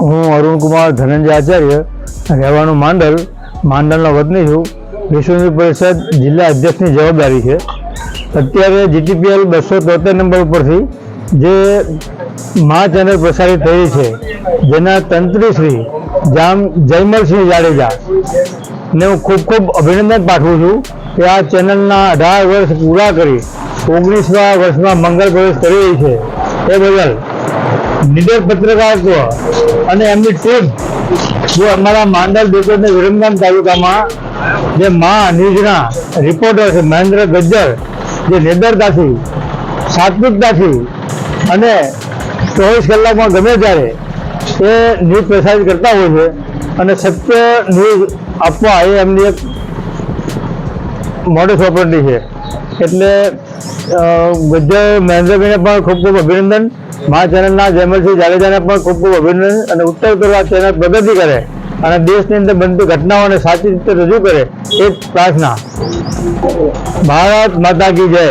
હું અરુણકુમાર ધનંજય આચાર્ય રહેવાનું માંડલ, માંડલનો વતની છું. વિશ્વ પરિષદ જિલ્લા અધ્યક્ષની જવાબદારી છે. અત્યારે જીટીપીએલ બસો તોતેર નંબર ઉપરથી જે મા ચેનલ પ્રસારિત થઈ છે, જેના તંત્રી શ્રી જામ જયમલસિંહ જાડેજા ને હું ખૂબ ખૂબ અભિનંદન પાઠવું છું કે આ ચેનલના અઢાર વર્ષ પૂરા કરી ઓગણીસમા વર્ષમાં મંગળ પ્રવેશ કરી રહી છે. એ બદલ નિડર પત્રકારત્વ અને એમની ટીમ જે અમારા માંડલ અને વિરમગામ તાલુકામાં જે મા ન્યૂઝના રિપોર્ટર છે, મહેન્દ્ર ગજ્જર, જે નિડરતાથી, સાત્વિકતાથી અને ચોવીસ કલાકમાં ગમે ત્યારે એ ન્યૂઝ પ્રસારિત કરતા હોય છે. અને સત્ય ન્યૂઝ આપવા એ એમની એક મોડસ ઓપરેટી છે. એટલે ગજ્જર મહેન્દ્રભાઈને પણ ખૂબ ખૂબ અભિનંદન. મા ચેનલના જયમલસિંહ જાડેજાને પણ ખૂબ ખૂબ અભિનંદન. અને ઉત્તર પૂર્વ ચેનલ પ્રગતિ કરે. અને દેશની અંદર બનતી ઘટનાઓને સાચી રીતે રજૂ કરે. એ પ્રાર્થના. ભારત માતા કી જય.